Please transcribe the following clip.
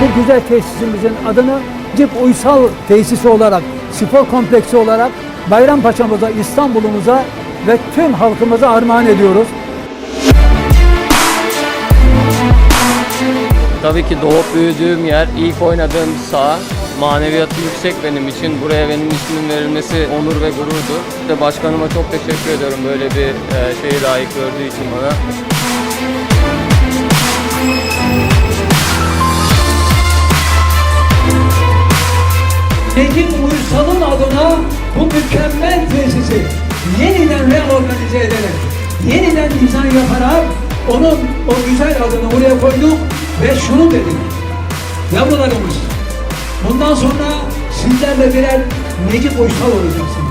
bu güzel tesisimizin adını Cip Uysal Tesisi olarak, spor kompleksi olarak Bayrampaşa'mıza, İstanbul'umuza ve tüm halkımıza armağan ediyoruz. Tabii ki doğup büyüdüğüm yer, ilk oynadığım saha. Maneviyatı yüksek benim için. Buraya benim ismim verilmesi onur ve gururdur. İşte başkanıma çok teşekkür ediyorum böyle bir e, şeyi layık gördüğü için bana. Necip Uysal'ın adına bu mükemmel tesisi yeniden reorganize ederek, yeniden dizayn yaparak onun o güzel adını oraya koyduk ve şunu dedik. Yavrularımız, bundan sonra sizler de birer Necip Uysal olacaksınız.